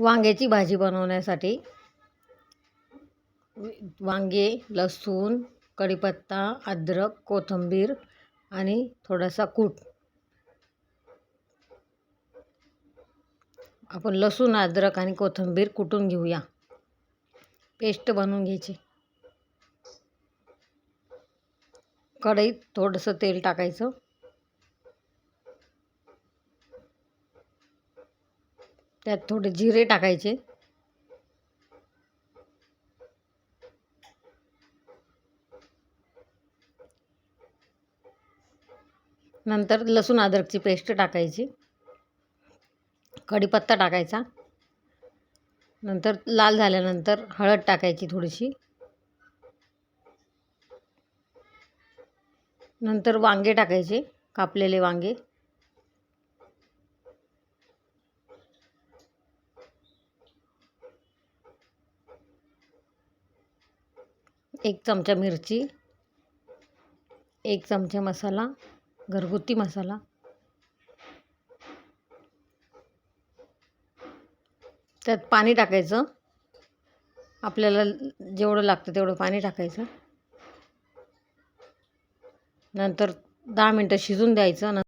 वांग्याची भाजी बनवण्यासाठी. वांगे लसूण कढीपत्ता अद्रक कोथिंबीर आणि थोडासा कूट. आपण लसूण अद्रक आणि कोथिंबीर कुटून घेऊया. पेस्ट बनवून घ्यायची. कढईत थोडंसं तेल टाकायचं. त्यात थोडे जिरे टाकायचे. नंतर लसूण अद्रकची पेस्ट टाकायची. कढीपत्ता टाकायचा. नंतर लाल झाल्यानंतर हळद टाकायची थोडीशी. नंतर वांगे टाकायचे कापलेले वांगे. एक चमचा मिरची एक चमचा मसाला घरगुती मसाला त्यात पाणी टाकायचं. आपल्याला जेवढं लागतं तेवढं पाणी टाकायचं. नंतर दहा मिनटं शिजून द्यायचं. न